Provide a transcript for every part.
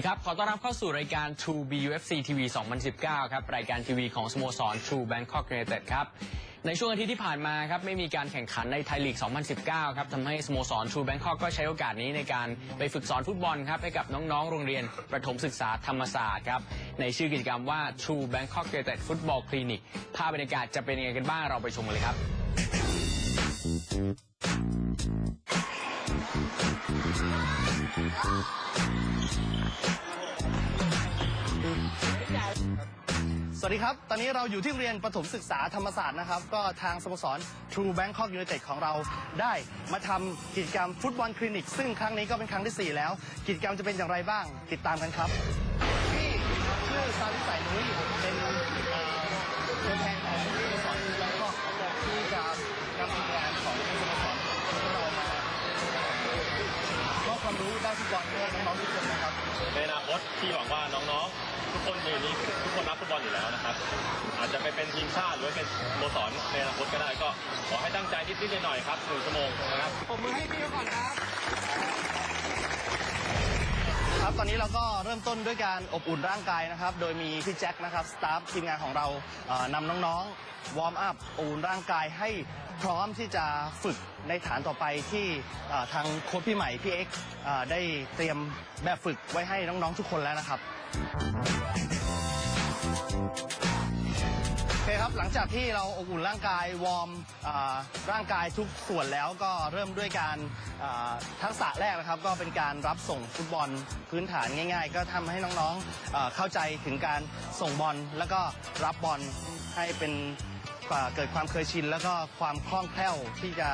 วัสดีครับ ขอต้อนรับเข้าสู่รายการ True BUFC TV 2019 ครับ รายการทีวีของสโมสร True Bangkok United ครับ ในช่วงอาทิตย์ที่ผ่านมาครับ ไม่มีการแข่งขันในไทยลีก 2019 ครับทำให้สโมสร True Bangkok ก็ใช้โอกาสนี้ในการไปฝึกสอนฟุตบอลครับ ให้กับน้อง ๆ โรงเรียนประถมศึกษาธรรมศาสตร์ครับ ในชื่อกิจกรรมว่า True Bangkok United Football Clinic ภาพบรรยากาศจะเป็นยังไงกันบ้างเราไปชมกันเลยครับ สวัสดีครับ ตอนนี้เราอยู่ที่โรงเรียนประถมศึกษาธรรมศาสตร์นะครับ ก็ทางสโมสร True Bangkok United ของเราได้มาทำกิจกรรมฟุตบอลคลินิก ซึ่งครั้งนี้ก็เป็นครั้งที่ 4 แล้ว กิจกรรมจะเป็นอย่างไรบ้าง ติดตามกันครับพี่ชื่อซาลิสายนุ้ยเป็นเอ่อตัวแทนของ รู้ด้านฟุตบอลให้น้องๆทุกคนนะครับ ในอนาคตที่หวังว่าน้องๆ ทุกคนในนี้ทุกคนรักฟุตบอลอยู่แล้วนะครับ อาจจะไปเป็นทีมชาติหรือว่าเป็นสโมสรในอนาคตก็ได้ก็ ขอให้ตั้งใจนิดๆหน่อยๆครับหนึ่งชั่วโมงนะครับผมมือให้พี่ก่อนครับ ครับตอนนี้เราก็เริ่มต้นด้วยการอบอุ่นร่างกายนะครับ โดยมีพี่แจ็คนะครับสตาฟทีมงานของเราเอ่อนำน้องๆวอร์มอัพอบอุ่นร่างกายให้พร้อมที่จะฝึกในฐานต่อไปที่เอ่อทางโค้ชพี่ใหม่พี่เอ็กซ์เอ่อได้เตรียมแบบฝึกไว้ให้น้องๆทุกคนแล้วนะครับ ครับหลังจากที่เราอบอุ่นร่างกายวอร์มร่างกายทุกส่วนแล้วก็เริ่มด้วยการทักษะแรกนะครับ ก็เป็นการรับส่งฟุตบอลพื้นฐานง่าย ๆ ก็ทำให้น้องๆเข้าใจถึงการส่งบอลแล้วก็รับบอลให้เป็นเกิดความเคยชิน แล้วก็ความคล่องแคล่วที่จะ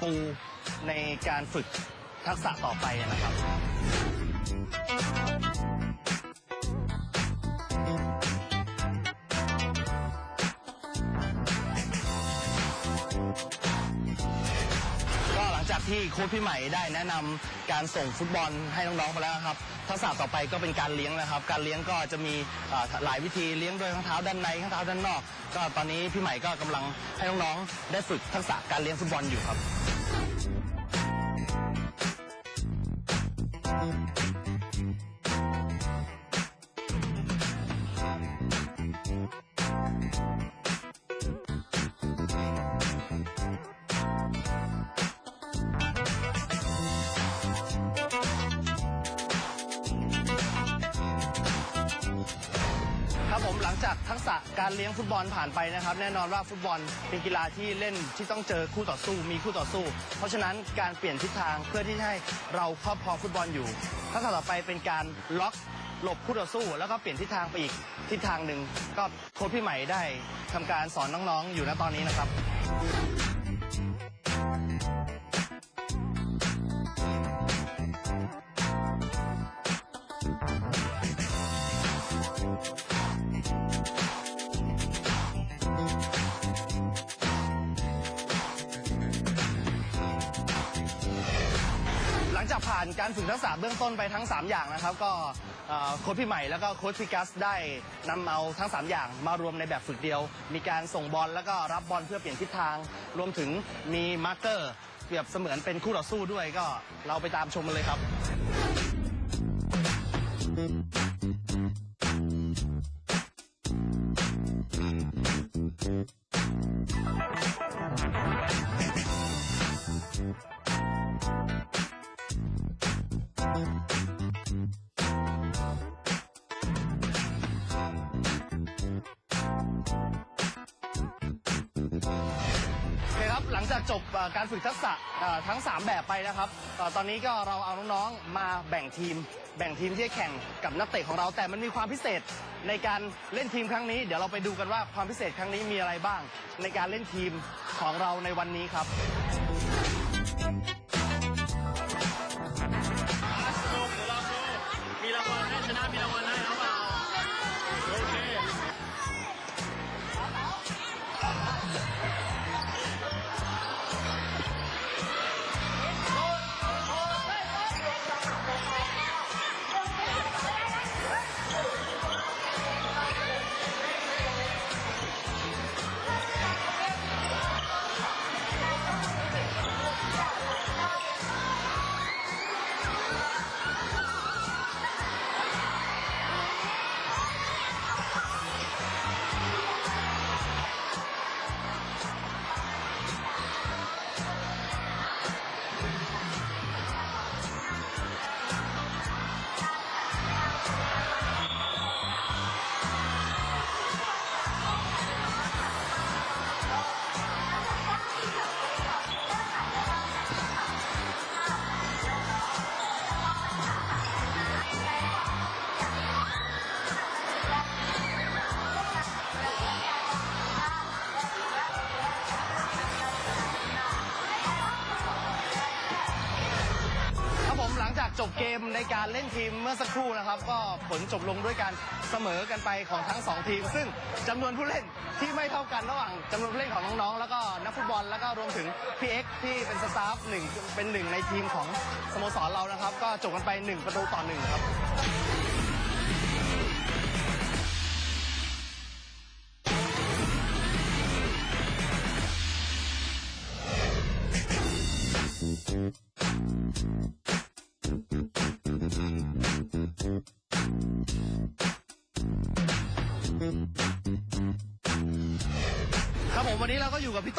ปูในการฝึกทักษะต่อไปนะครับ ที่โค้ชพี่ใหม่ได้แนะนำการส่งฟุตบอลให้น้องๆไปแล้วครับทักษะต่อไปก็เป็นการเลี้ยงนะครับ การเลี้ยงก็จะมีเอ่อหลายวิธีเลี้ยงด้วยข้างเท้าด้านในข้างเท้าด้านนอก ก็ตอนนี้พี่ใหม่ก็กำลังให้น้องๆได้ฝึกทักษะการเลี้ยงฟุตบอลอยู่ครับ ผมหลังจากทักษะการเลี้ยงฟุตบอลผ่านไปนะครับ แน่นอนว่าฟุตบอลเป็นกีฬาที่เล่นที่ต้องเจอคู่ต่อสู้มีคู่ต่อสู้ เพราะฉะนั้นการเปลี่ยนทิศทางเพื่อที่ให้เราครอบครองฟุตบอลอยู่ทักษะต่อไปเป็นการล็อกหลบคู่ต่อสู้ แล้วก็เปลี่ยนทิศทางไปอีกทิศทางหนึ่งก็โค้ชพี่ใหม่ได้ทำการสอนน้องๆ อยู่ณตอนนี้นะครับ งจากผ่านการฝึกทักษะเบื้องต้นไปทั้ง 3 อย่างนะครับ ก็เอ่อโค้ชพี่ใหม่แล้วก็โค้ชพิกัสได้นำเอาทั้ง 3 อย่างมารวมในแบบฝึกเดียว มีการส่งบอลแล้วก็รับบอลเพื่อเปลี่ยนทิศทาง รวมถึงมีมาร์กเกอร์เปรียบเสมือนเป็นคู่ต่อสู้ด้วยก็เราไปตามชมกันเลยครับโจบการฝึกทักษะทั้ง 3 แบบไปนะครับ ตอนนี้ก็เราเอาน้องๆมาแบ่งทีม แบ่งทีมที่จะแข่งกับนักเตะของเรา แต่มันมีความพิเศษในการเล่นทีมครั้งนี้ เดี๋ยวเราไปดูกันว่าความพิเศษครั้งนี้มีอะไรบ้าง ในการเล่นทีมของเราในวันนี้ครับ เกมในการเล่นทีมเมื่อสักครู่นะครับ ก็ผลจบลงด้วยการเสมอกันไปของทั้งสองทีม ซึ่งจำนวนผู้เล่นที่ไม่เท่ากันระหว่างจำนวนผู้เล่นของน้องๆแล้วก็นักฟุตบอลแล้วก็รวมถึงพี่เอ็กที่เป็นสตาฟหนึ่งเป็นหนึ่งในทีมของสโมสรเรานะครับ ก็จบกันไปหนึ่งประตูต่อหนึ่งครับ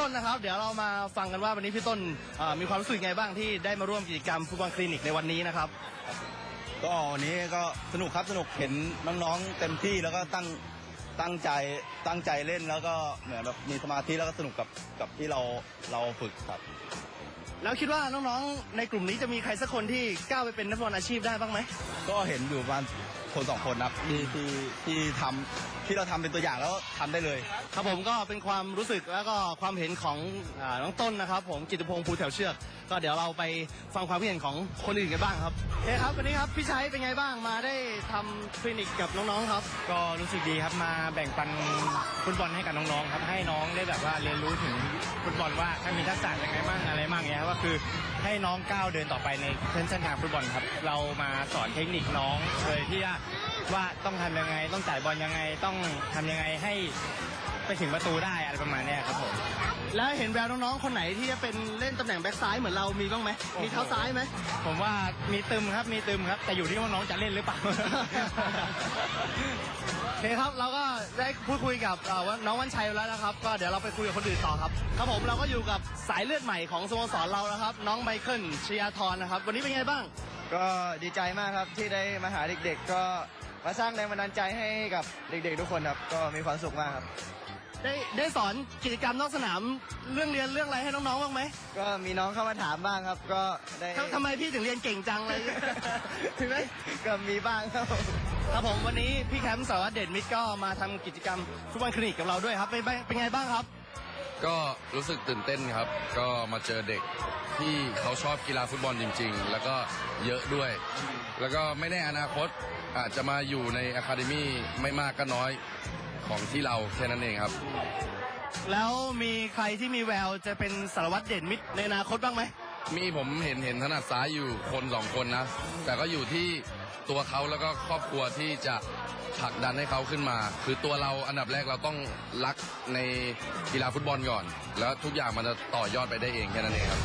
ต้นนะครับ เดี๋ยวเรามาฟังกันว่าวันนี้พี่ต้นเอ่อมีความรู้สึกไงบ้างที่ได้มาร่วมกิจกรรมฟุตบอลคลินิกในวันนี้นะครับ ก็วันนี้ก็สนุกครับสนุกเห็นน้องๆเต็มที่แล้วก็ตั้งตั้งใจตั้งใจเล่นแล้วก็เหมือนแบบมีสมาธิแล้วก็สนุกกับกับที่เราเราฝึกครับ แล้วคิดว่าน้องๆในกลุ่มนี้จะมีใครสักคนที่ก้าวไปเป็นนักฟุตบอลอาชีพได้บ้างไหมก็เห็นอยู่ประมาณคนสองคนนะครับที่ที่ที่ทำที่เราทำเป็นตัวอย่างแล้วทำได้เลย ครับผมก็เป็นความรู้สึกแล้วก็ความเห็นของอาน้องต้นนะครับ ผมกิตพงศ์ภูแถวเชือก ก็เดี๋ยวเราไปฟังความคิดเห็นของคนอื่นกันบ้างครับเฮ้ครับวันนี้ครับพี่ชัยเป็นไงบ้างมาได้ทำคลินิกกับน้องๆครับ ก็รู้สึกดีครับมาแบ่งปันฟุตบอลให้กับน้องๆครับให้น้องได้แบบว่าเรียนรู้ถึงฟุตบอลว่าถ้ามีทักษะยังไงบ้างอะไรบ้างเนี้ยครับก็คือให้น้องก้าวเดินต่อไปในเส้นทางฟุตบอลครับ เรามาสอนเทคนิคน้องเลยที่ว่า ว่าต้องทำยังไง ต้องจ่ายบอลยังไง ต้องทำยังไงให้ไปถึงประตูได้อะไรประมาณเนี้ยครับผม แล้วเห็นแววน้องๆ คนไหนที่จะเป็นเล่นตำแหน่งแบ็คซ้ายเหมือนเรามีบ้างไหม มีเท้าซ้ายไหม ผมว่ามีตึมครับ มีตึมครับ แต่อยู่ที่ว่าน้องจะเล่นหรือเปล่าโอเคครับ เราก็ได้พูดคุยกับเอ่อว่าน้องวันชัยแล้วนะครับ ก็เดี๋ยวเราไปคุยกับคนอื่นต่อครับ ครับผมเราก็อยู่กับสายเลือดใหม่ของสโมสรเรานะครับ น้องไมเคิลชยาธรนะครับ วันนี้เป็นไงบ้าง ก็ดีใจมากครับที่ได้มาหาเด็ก ๆ ก็ มาสร้างแรงบันดาลใจให้กับเด็กๆทุกคนครับ ก็มีความสุขมากครับ ได้ได้สอนกิจกรรมนอกสนามเรื่องเรียนเรื่องอะไรให้น้องๆบ้างไหมก็มีน้องเข้ามาถามบ้างครับ ก็ได้ทำทำไมพี่ถึงเรียนเก่งจังเลยถึงไหมก็มีบ้างครับครับผมวันนี้พี่แคมป์สารวัตรเด่นมิตรก็มาทำกิจกรรมฟุตบอลคลินิกกับเราด้วยครับเป็นไงเป็นไงบ้างครับ ก็รู้สึกตื่นเต้นครับ ก็มาเจอเด็กที่เขาชอบกีฬาฟุตบอลจริง ๆ แล้วก็เยอะด้วย แล้วก็ไม่แน่อนาคตอาจจะมาอยู่ในอะคาเดมี่ไม่มากก็น้อยของที่เราแค่นั้นเองครับ แล้วมีใครที่มีแววจะเป็นสารวัตรเด่นมิตรในอนาคตบ้างไหม มีผมเห็นเห็นถนัดซ้ายอยู่คนสองคนนะ แต่ก็อยู่ที่ตัวเขาแล้วก็ครอบครัวที่จะ ผลักดันให้เขาขึ้นมา คือตัวเราอันดับแรกเราต้องรักในกีฬาฟุตบอลก่อน แล้วทุกอย่างมันจะต่อยอดไปได้เองแค่นั้นเองครับ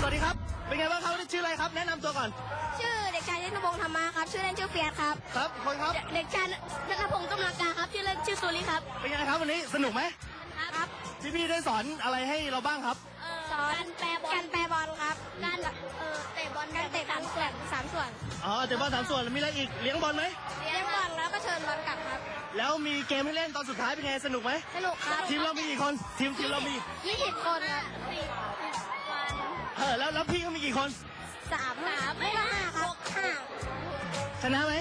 สวัสดีครับ เป็นไงบ้างครับชื่ออะไรครับ แนะนำตัวก่อน ชื่อเด็กชายนัทพงศ์ธรรมะครับ ชื่อเล่นชื่อเฟียสครับ ครับคนครับ เด็กชายนัทพงศ์ต้มนากาครับ ชื่อเล่นชื่อสุริครับ เป็นไงครับวันนี้สนุกไหมครับ พี่พี่ๆได้สอนอะไรให้เราบ้างครับ สอนแปรบอลการแปรบอลครับการเออเตะบอลการเตะสามส่วนสามส่วนอ๋อเดี๋ยวบอลสามส่วนแล้วมีอะไรอีกเลี้ยงบอลไหม เลี้ยงบอลแล้วก็เชิญบอลกลับครับแล้วมีเกมให้เล่นตอนสุดท้ายเป็นไงสนุกไหม สนุกครับทีมเรามีกี่คน ทีมทีมเรามียี่สิบคนครับเออแล้วแล้วพี่เขามีกี่คน สามสามไม่ห้าครับห้าชนะไหม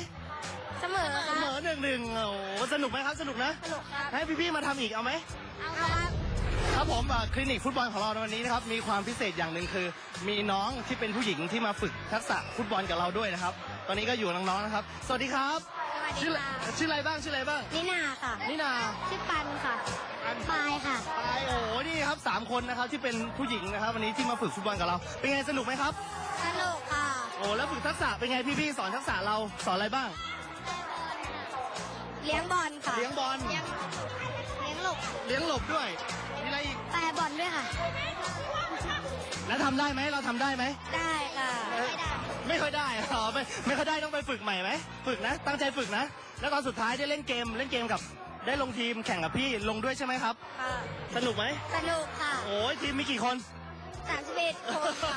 เสมอคเสรับมอหนึ่งหนึ่งโอ้โหสนุกไหมครับสนุกนะ สนุกครับให้พี่พี่ๆมาทำอีกเอาไหมเอาครับ ครับผมอ่าคลินิกฟุตบอลของเราในวันนี้นะครับมีความพิเศษอย่างหนึ่งคือ มีน้องที่เป็นผู้หญิงที่มาฝึกทักษะฟุตบอลกับเราด้วยนะครับ ตอนนี้ก็อยู่กับน้องๆนะครับ สวัสดีครับสวัสดีชื่อค่ะชื่ออะไรบ้างชื่ออะไรบ้างนิน่าค่ะนินาชื่อปันค่ะปายค่ะปายโอ้โหนี่ครับสามคนนะครับที่เป็นผู้หญิงนะครับ วันนี้ที่มาฝึกฟุตบอลกับเรา เป็นไงสนุกไหมครับ สนุกค่ะโอ้แล้วฝึกทักษะเป็นไงพี่ๆสอนทักษะเราสอนอะไรบ้าง เลี้ยงบอลค่ะเลี้ยงบอล เลี้ยงเลี้ยงหลบเลี้ยงหลบด้วยมีอะไรอีก แปรบอลด้วยค่ะ แล้วทำได้ไหมเราทำได้ไหม ได้ค่ะ ไม่ค่อยได้อ๋อไม่ไม่ค่อยได้ต้องไปฝึกใหม่ไหมฝึกนะ ตั้งใจฝึกนะ แล้วตอนสุดท้ายได้เล่นเกมเล่นเกมกับ ได้ลงทีมแข่งกับพี่ลงด้วยใช่ไหมครับ ค่ะ สนุกไหมสนุกค่ะ โอ้ยทีมมีกี่คน สามสิบเอ็ดคนค่ะ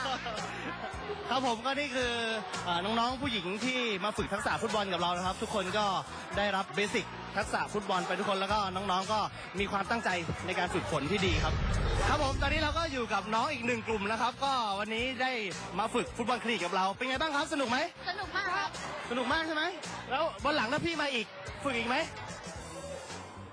ครับผมก็นี่คือเอ่อน้องๆผู้หญิงที่มาฝึกทักษะฟุตบอลกับเรานะครับ ทุกคนก็ได้รับเบสิกทักษะฟุตบอลไปทุกคนแล้วก็น้องๆก็มีความตั้งใจในการฝึกฝนที่ดีครับ ครับผมตอนนี้เราก็อยู่กับน้องอีกหนึ่งกลุ่มนะครับ ก็วันนี้ได้มาฝึกฟุตบอลคลินิกกับเรา เป็นไงบ้างครับสนุกไหมสนุกมากครับ สนุกมากใช่ไหมแล้ววันหลังถ้าพี่มาอีกฝึกอีกไหม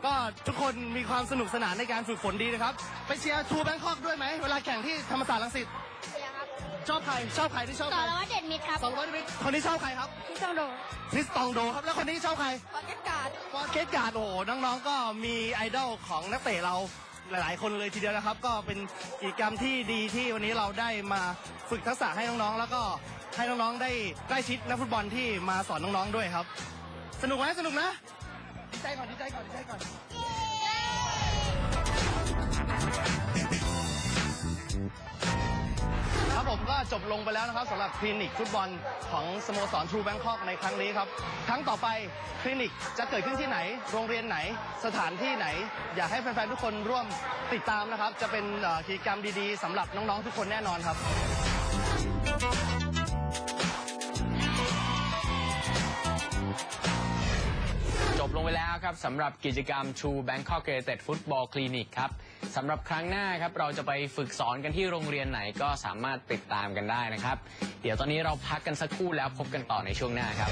ก็ทุกคนมีความสนุกสนานในการฝึกฝนดีนะครับ ไปเชียร์ทูแบงคอกด้วยไหมเวลาแข่งที่ธรรมศาสตร์รังสิตเชียร์ครับชอบใครชอบใครที่ชอบต่ใคอรแล้วว่าเด็ดมิดครับสองร้อยมิตรคนนี้ชอบใครครับที่ต้องโดนทริสตองโดครับแล้วคนนี้ชอบใครปอเก็ตการ์ดฟอร์เกตการ์ดโอ้โหน้องๆ ก็มีไอดอลของนักเตะเราหลายๆ คนเลยทีเดียวนะครับ ก็เป็นกิจกรรมที่ดีที่วันนี้เราได้มาฝึกทักษะให้น้องๆ แล้วก็ให้น้องๆ ได้ใกล้ชิดนักฟุตบอลที่มาสอนน้องๆ ด้วยครับ สนุกไหมสนุกนะดี ใจก่อนดีใจก่อนดีใจก่อนครับผมก็จบลงไปแล้วนะครับสำหรับคลินิกฟุตบอลของสโมสรทรูแบงคอกในครั้งนี้ครับ ครั้งต่อไปคลินิกจะเกิดขึ้นที่ไหน โรงเรียนไหนสถานที่ไหน อยากให้แฟนๆทุกคนร่วมติดตามนะครับ จะเป็นกิจกรรมดีๆสำหรับน้องๆทุกคนแน่นอนครับ ไปแล้วครับสำหรับกิจกรรม True Bangkok United Football Clinic ครับสำหรับครั้งหน้าครับเราจะไปฝึกสอนกันที่โรงเรียนไหนก็สามารถติดตามกันได้นะครับ เดี๋ยวตอนนี้เราพักกันสักครู่แล้วพบกันต่อในช่วงหน้าครับ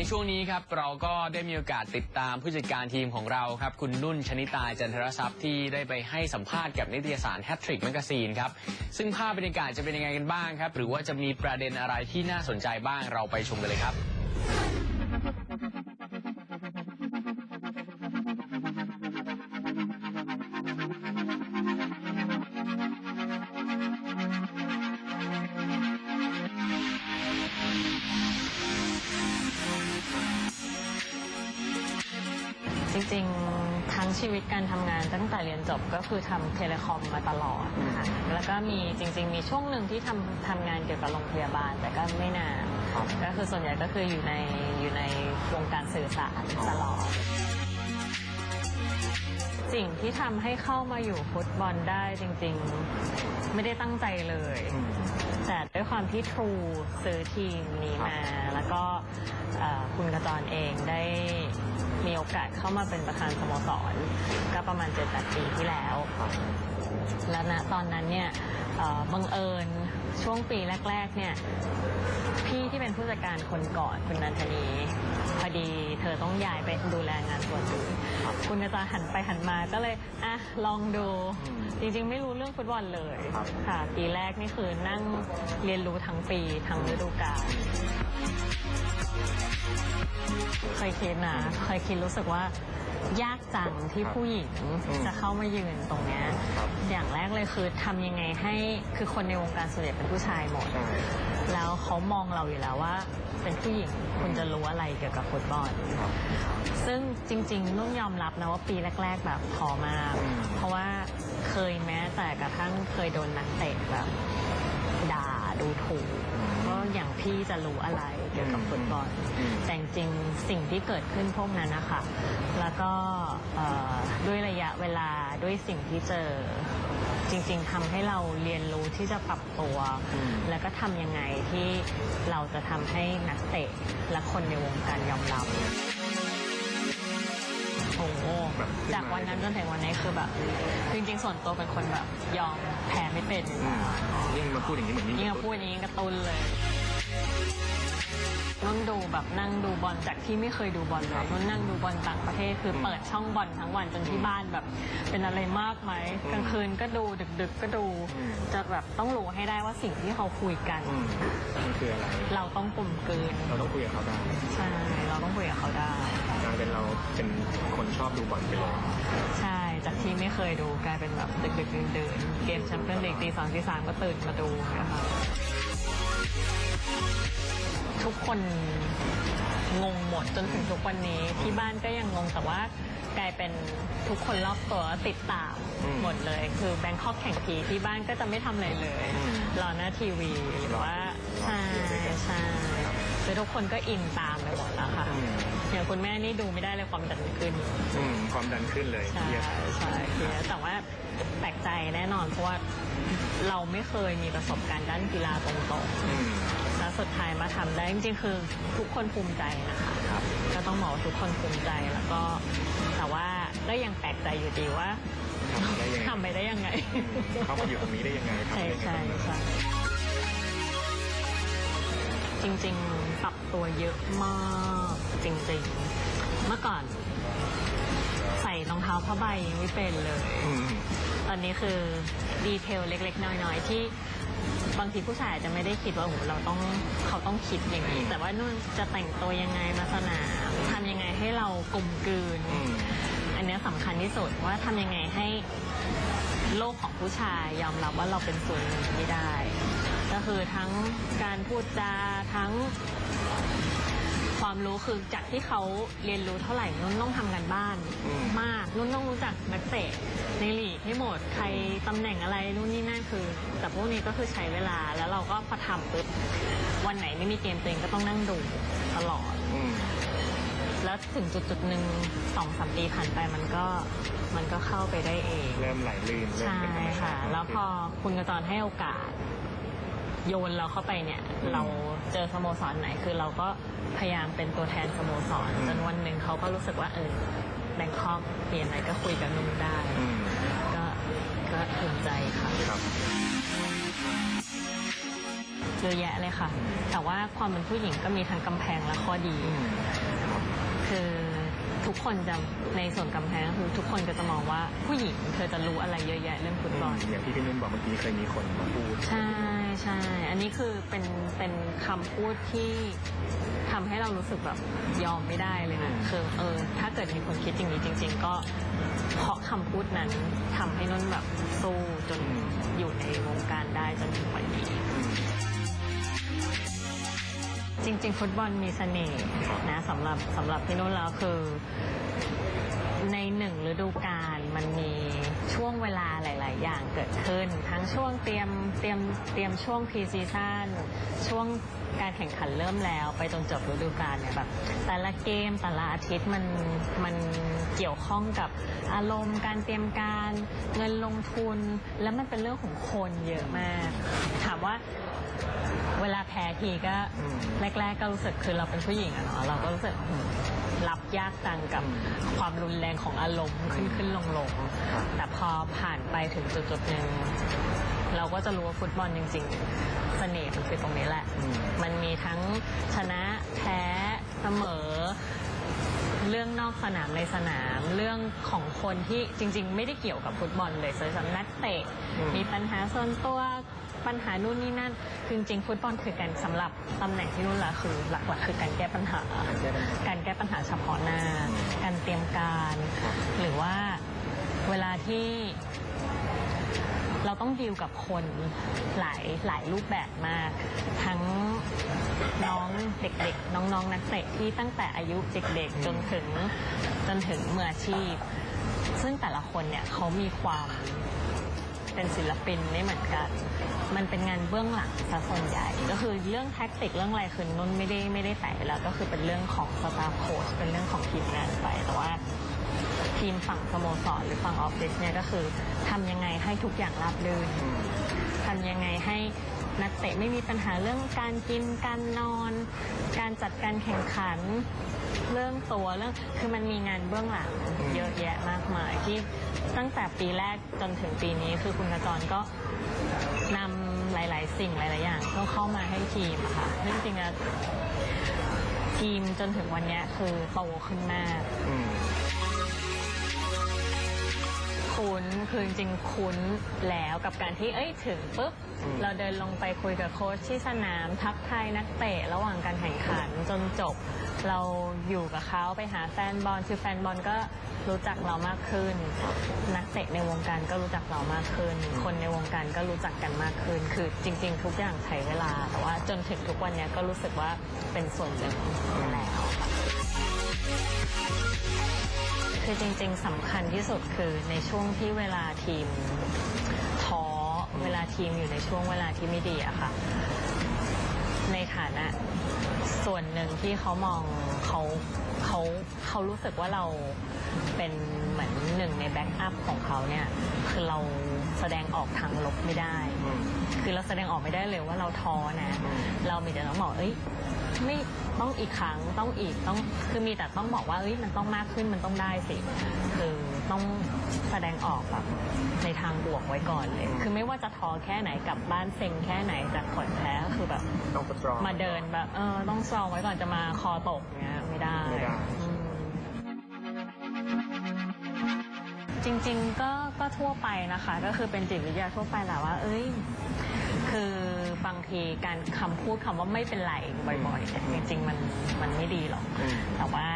ในช่วงนี้ครับเราก็ได้มีโอกาสติดตามผู้จัดการทีมของเราครับ คุณนุ่นชนิตาจันทรทรัพย์ที่ได้ไปให้สัมภาษณ์กับนิตยสารแฮตทริกแมกซีนครับ ซึ่งภาพบรรยากาศจะเป็นยังไงกันบ้างครับ หรือว่าจะมีประเด็นอะไรที่น่าสนใจบ้างเราไปชมกันเลยครับ จริงๆ ทั้งชีวิตการทำงานตั้งแต่เรียนจบก็คือทำเทเลคอมมาตลอดนะคะแล้วก็มีจริง ๆ มีช่วงหนึ่งที่ทำทำงานเกี่ยวกับโรงพยาบาล แต่ก็ไม่นานก็คือส่วนใหญ่ก็คืออยู่ในอยู่ในวงการสื่อสารตลอด สิ่งที่ทำให้เข้ามาอยู่ฟุตบอลได้จริง ๆ ไม่ได้ตั้งใจเลย แต่ด้วยความที่ทรูซื้อทีมนี้มา แล้วก็เอ่อคุณกระจรเองได้ มีโอกาสเข้ามาเป็นประธานสโมสรก็ประมาณ7-8ปีที่แล้ว แล้วณตอนนั้นเนี่ยเอ่อบังเอิญ ช่วงปีแรก ๆ เนี่ย พี่ที่เป็นผู้จัดการคนก่อนคุณนันทนีพอดีเธอต้องย้ายไปดูแลงานส่วนอื่นคุณกระจรหันไปหันมาก็เลยอะลองดู จริงๆ ไม่รู้เรื่องฟุตบอลเลยค่ะ ปีแรกนี่คือนั่งเรียนรู้ทั้งปีทั้งฤดูกาลเคยคิดนะเคยคิดรู้สึกว่า ยากจังที่ผู้หญิงจะเข้ามายืนตรงเนี้ยอย่างแรกเลยคือทำยังไงให้คือคนในวงการส่วนใหญ่เป็นผู้ชายหมด แล้วเขามองเราอยู่แล้วว่า เป็นผู้หญิงคุณจะรู้อะไรเกี่ยวกับฟุตบอลซึ่งจริงๆนุ่นยอมรับนะว่าปีแรก ๆ แบบพอมาก เพราะว่าเคยแม้แต่กระทั่งเคยโดนนักเตะแบบด่าดูถูกว่า อย่างพี่จะรู้อะไรเกี่ยวกับฟุตบอลแต่จริงๆสิ่งที่เกิดขึ้นพวกนั้นนะคะแล้วก็เอ่อด้วยระยะเวลาด้วยสิ่งที่เจอจริง ๆทำให้เราเรียนรู้ที่จะปรับตัว แล้วก็ทำยังไงที่เราจะทำให้นักเตะและคนในวงการยอมรับโอ้โหจากวันนั้นจนถึงวันนี้คือแบบคือจริงๆส่วนตัวเป็นคนแบบยอมแพ้ไม่เป็นยิ่งมาพูดอย่างนี้เหมือนยิ่งยิ่งมาพูดอย่างนี้กระตุ้นเลย นุ่นดูแบบนั่งดูบอลจากที่ไม่เคยดูบอลเลยนุ่นนั่งดูบอลต่างประเทศคือเปิดช่องบอลทั้งวันจนที่บ้านแบบ เป็นอะไรมากไหมกลางคืนก็ดูดึก ๆ ก็ดู จะแบบต้องรู้ให้ได้ว่าสิ่งที่เขาคุยกัน มันคืออะไร เราต้องกลมกลืนเราต้องคุยกับเขาได้ใช่เราต้องคุยกับเขาได้กลายเป็นเราเป็นคนชอบดูบอลไปเลยใช่จากที่ไม่เคยดูกลายเป็นแบบดึกดึกดื่นดื่นๆเกมแชมเปี้ยนลีกตีสองตีสามก็ตื่นมาดูนะคะ ทุกคนงงหมดจนถึงทุกวันนี้ที่บ้านก็ยังงงแต่ว่ากลายเป็นทุกคนรอบตัวติดตามหมดเลย คือแบงคอกแข่งทีที่บ้านก็จะไม่ทำอะไรเลยรอหน้าทีวีหรือว่าใช่ใช่คือทุกคนก็อินตามไปหมดแล้วค่ะอืมอย่างคุณแม่นี่ดูไม่ได้เลยความดันขึ้นอืมความดันขึ้นเลยใช่เครียดใช่เครียดแต่ว่าแปลกใจแน่นอนเพราะว่าเราไม่เคยมีประสบการณ์ด้านกีฬาตรงอืมๆแล้ว สุดท้ายมาทำได้จริงๆคือทุกคนภูมิใจนะคะครับ ก็ต้องบอกว่าทุกคนภูมิใจแล้วก็ แต่ว่าก็ยังแปลกใจอยู่ดีว่าทำไปได้ยังไงทำไปได้ยังไงเข้ามาอยู่ตรงนี้ได้ยังไงทำใช่ได้ยังไงใช่ใช่จริงๆ ปรับตัวเยอะมากจริงๆ เมื่อก่อน ใส่รองเท้าผ้าใบยังไม่เป็นเลย อืมตอนนี้คือดีเทลเล็กๆ น้อยๆ ที่ บางทีผู้ชายอาจจะไม่ได้คิดว่าโอ้โหเราต้องเขาต้องคิดอย่างนี้ แต่ว่านุ่นจะแต่งตัวยังไงมาสนามทำยังไงให้เรากลมกลืนอืมอันเนี้ยสำคัญที่สุดว่าทำยังไงให้โลกของผู้ชายยอมรับว่าเราเป็นส่วนหนึ่งไม่ได้ ก็คือทั้งการพูดจาทั้ง ความรู้คือจากที่เขาเรียนรู้เท่าไหร่นุ่นต้องทำกันบ้านอืมมากนุ่นต้องรู้จักนักเตะในลีก ให้หมด ใครตำแหน่งอะไรนู่นนี่นั่นคือ แต่พวกนี้ก็คือใช้เวลาแล้วเราก็พอทำปุ๊บวันไหนไม่มีเกมตัวเองก็ต้องนั่งดูตลอด อืมแล้วถึงจุดจุดๆหนึ่งสองสามปีผ่านไปมันก็มันก็เข้าไปได้เอง เริ่มไหลลื่นเริ่มใช่เป็นธรรมชาค่ะ ติแล้วพอคุณกระจรให้โอกาส โยนเราเข้าไปเนี่ย เราเจอสโมสรไหนคือเราก็พยายามเป็นตัวแทนสโมสรจนวันหนึ่งเขาก็รู้สึกว่าเออแบงคอกเปลี่ยนอะไรก็คุยกับนุ่มได้ อืม ก็ก็ภูมิใจค่ะครับเยอะแยะเลยค่ะ แต่ว่าความเป็นผู้หญิงก็มีทั้งกำแพงและข้อดีอืมครับคือ ทุกคนจะในส่วนกำแพงก็คือทุกคนก็จะมองว่าผู้หญิงเธอจะรู้อะไรเยอะแยะเรื่องฟุตบอลอย่างที่พี่นุ่นบอกเมื่อกี้เคยมีคนมาพูด ใช่ใช่อันนี้คือเป็นเป็นคำพูดที่ทำให้เรารู้สึกแบบยอมไม่ได้เลยนะคือเออถ้าเกิดมีคนคิดอย่างนี้จริง ๆ ก็เพราะคำพูดนั้นทำให้นุ่นแบบสู้จนอยู่ในวงการได้จนถึงวันนี้ จริง ๆ ฟุตบอลมีเสน่ห์นะสำหรับสำหรับพี่นุ่นแล้วคือ ในหนึ่งฤดูกาลมันมี ช่วงเวลาหลาย ๆ อย่างเกิดขึ้น ทั้งช่วงเตรียมเตรียมเตรียมช่วงพีซีซั่นช่วงการแข่งขันเริ่มแล้ว ไปจนจบฤดูกาลเนี่ยแบบแต่ละเกมแต่ละอาทิตย์มันมันเกี่ยวข้องกับอารมณ์การเตรียมการเงินลงทุน แล้วมันเป็นเรื่องของคนเยอะมาก ถามว่าเวลาแพ้ทีก็แรก ๆ ก็รู้สึกคือเราเป็นผู้หญิงอะเนาะเราก็รู้สึกรับยากจังกับความรุนแรงของอารมณ์ขึ้นขึ้นลงลงแต่พพอผ่านไปถึงจุดจุดๆหนึ่งเราก็จะรู้ว่าฟุตบอลจริงๆเสน่ห์มันคือตรงนี้แหละ มันมีทั้งชนะแพ้เสมอ เรื่องนอกสนามในสนามเรื่องของคนที่จริง ๆ ไม่ได้เกี่ยวกับฟุตบอลเลยเลยสำนักเตะ มีปัญหาส่วนตัวปัญหานู่นนี่นั่นคือจริงๆฟุตบอลคือการสำหรับตำแหน่งที่นู่นละคือ หลักๆคือการแก้ปัญหา การแก้ปัญหาเฉพาะหน้า การเตรียมการ หรือว่า เวลาที่เราต้องดีลกับคนหลายหลายรูปแบบมาก ทั้งน้องเด็กๆ น้องๆนักเตะที่ตั้งแต่อายุเด็กๆ จนถึงจนถึงมืออาชีพ ซึ่งแต่ละคนเนี่ยเขามีความเป็นศิลปินไม่เหมือนกัน มันเป็นงานเบื้องหลังซะส่วนใหญ่ ก็คือเรื่องแท็กติกเรื่องอะไรคือนุ่นไม่ได้ไม่ได้แตะไปแล้วก็คือเป็นเรื่องของสตาฟโค้ชเป็นเรื่องของทีมงานไปแต่ว่า ทีมฝั่งสโมสรหรือฝั่งออฟฟิศเนี่ยก็คือทำยังไงให้ทุกอย่างราบรื่นทำยังไงให้นักเตะไม่มีปัญหาเรื่องการกินการนอน การจัดการแข่งขันเรื่องตัวเรื่องคือมันมีงานเบื้องหลังเยอะแยะมากมายที่ตั้งแต่ปีแรกจนถึงปีนี้คือคุณกระจรก็นำหลาย ๆ สิ่งหลาย ๆ อย่างเข้าเข้ามาให้ทีมอะค่ะซึ่งจริงๆอะทีมจนถึงวันเนี้ยคือโตขึ้นมากอืม คุ้นคือจริงๆคุ้นแล้วกับการที่เอ้ยถึงปุ๊บอืมเราเดินลงไปคุยกับโค้ชที่สนามทักทายนักเตะระหว่างการแข่งขันจนจบ เราอยู่กับเขาไปหาแฟนบอลคือแฟนบอลก็รู้จักเรามากขึ้น นักเตะในวงการก็รู้จักเรามากขึ้น คนในวงการก็รู้จักกันมากขึ้น คือจริง ๆ ทุกอย่างใช้เวลา แต่ว่าจนถึงทุกวันเนี้ยก็รู้สึกว่าเป็นส่วนหนึ่งแล้ว คือจริงๆสำคัญที่สุดคือในช่วงที่เวลาทีมท้อเวลาทีมอยู่ในช่วงเวลาที่ไม่ดีอะค่ะ ในฐานะส่วนหนึ่งที่เขามองเขาเขาเขารู้สึกว่าเราเป็นเหมือนหนึ่งในแบ็กอัพของเขาเนี่ยคือเราแสดงออกทางลบไม่ได้ คือเราแสดงออกไม่ได้เลยว่าเราท้อนะ เรามีแต่ต้องบอกเอ้ย ไม่ต้องอีกครั้งต้องอีกต้องคือมีแต่ต้องบอกว่าเอ้ยมันต้องมากขึ้นมันต้องได้สิคือต้องแสดงออกแบบในทางบวกไว้ก่อนเลย คือไม่ว่าจะท้อแค่ไหนกลับบ้านเซ็งแค่ไหนจากผลแพ้ก็คือแบบต้องสตรองมาเดินแบบเออต้องซองไว้ก่อนจะมาคอตกเงี้ยไม่ได้ไม่ได้อืมจริง ๆ ก็ก็ทั่วไปนะคะ ก็คือเป็นจิตวิทยาทั่วไปแหละว่า เอ้ย คือ บางทีการคำพูดคำว่าไม่เป็นไรบ่อยๆเนี่ยจริงๆมันมันไม่ดีหรอกแต่ว่า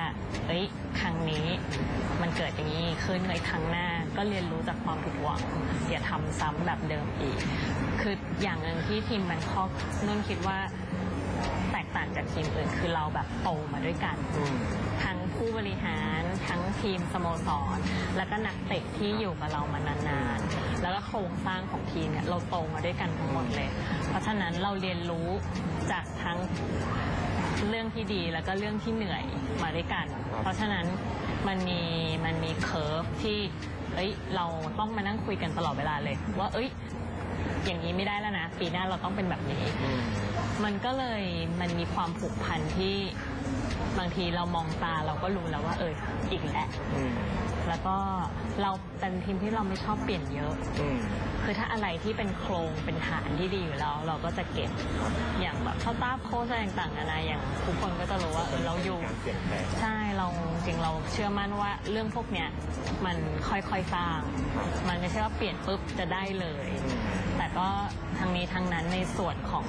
เอ้ยครั้งนี้มันเกิดอย่างนี้ขึ้นในครั้งหน้าก็เรียนรู้จากความผิดหวังอย่าทำซ้ำแบบเดิมอีก คืออย่างหนึ่งที่ทีมแบงคอกนุ่นคิดว่าแตกต่างจากทีมอื่นคือเราแบบโตมาด้วยกันทั้ง ผู้บริหารทั้งทีมสโมสร แล้วก็นักเตะที่อยู่กับเรามานานๆ แล้วก็โครงสร้างของทีมเนี่ยเราโตมาด้วยกันทั้งหมดเลย เพราะฉะนั้นเราเรียนรู้จากทั้งเรื่องที่ดีแล้วก็เรื่องที่เหนื่อยมาด้วยกัน เพราะฉะนั้นมันมีมันมีเคอร์ฟที่เอ้ยเราต้องมานั่งคุยกันตลอดเวลาเลย ว่าเอ้ย อย่างนี้ไม่ได้แล้วนะปีหน้าเราต้องเป็นแบบนี้ มันก็เลยมันมีความผูกพันที่บางทีเรามองตาเราก็รู้แล้วว่าเอออีกแล้ว แล้วก็เราเป็นทีมที่เราไม่ชอบเปลี่ยนเยอะคือถ้าอะไรที่เป็นโครงเป็นฐานที่ดีอยู่แล้ว เราก็จะเก็บอย่างแบบสตาฟโค้ชอะไรต่างๆนานาอย่างทุกคนก็จะรู้ว่าเออเราอยู่ การเปลี่ยนแปลง ใช่เราจริงเราเชื่อมั่นว่าเรื่องพวกเนี้ยมันค่อยๆสร้าง มันไม่ใช่ว่าเปลี่ยนปุ๊บจะได้เลย แต่ก็ทางนี้ทางนั้นในส่วนของ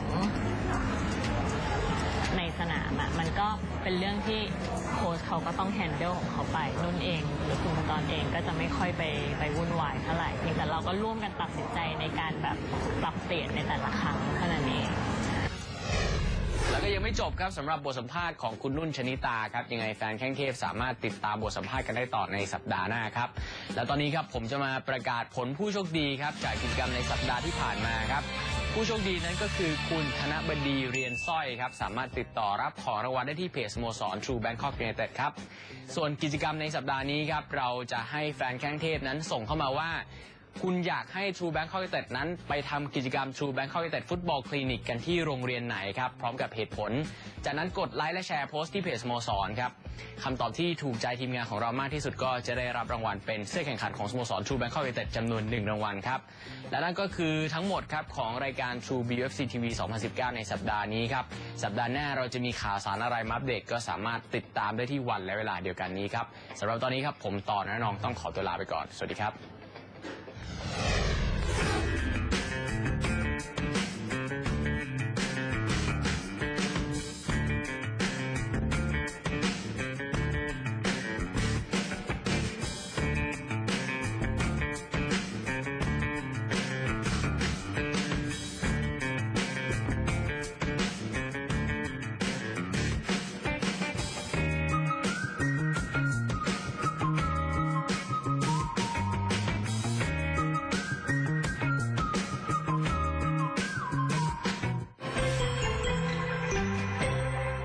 ในามอะมันก็เป็นเรื่องที่โค้ชเขาก็ต้องแฮนเดิลของเขาไปนุ่นเอง หรือคุณตอนเองก็จะไม่ค่อยไปไปวุ่นวายเท่าไหร่เพียงแต่เราก็ร่วมกันตัดสินใจในการแบบปรับเปลี่ยนในแต่ละครั้งเท่านั้นเอง แล้วก็ยังไม่จบครับสำหรับบทสัมภาษณ์ของคุณนุ่นชนิตาครับยังไงแฟนแข้งเทพสามารถติดตามบทสัมภาษณ์กันได้ต่อในสัปดาห์หน้าครับ และตอนนี้ครับผมจะมาประกาศผลผู้โชคดีครับจากกิจกรรมในสัปดาห์ที่ผ่านมาครับ ผู้โชคดีนั้นก็คือคุณธนบดีเรียนสร้อยครับ สามารถติดต่อรับของรางวัลได้ที่เพจสโมสร True Bangkok United ครับ ส่วนกิจกรรมในสัปดาห์นี้ครับ เราจะให้แฟนแข้งเทพนั้นส่งเข้ามาว่า คุณอยากให้ True Bangkok United นั้น ไปทำกิจกรรม True Bangkok United ฟุตบอลคลินิกกันที่โรงเรียนไหนครับ พร้อมกับเหตุผล จากนั้นกดไลค์และแชร์โพสต์ที่เพจสโมสรครับคำตอบที่ถูกใจทีมงานของเรามากที่สุดก็จะได้รับรางวัลเป็นเสื้อแข่งขันของสโมสร True Bangkok United จำนวนหนึ่งรางวัลครับ และนั่นก็คือทั้งหมดครับของรายการ True BFC TV 2019 ในสัปดาห์นี้ครับสัปดาห์หน้าเราจะมีข่าวสารอะไรมาอัปเดตก็สามารถติดตามได้ที่วันและเวลาเดียวกันนี้ครับสำหรับตอนนี้ครับผมต่อนะน้องต้องขอตัวลาไปก่อนสวัสดีครับ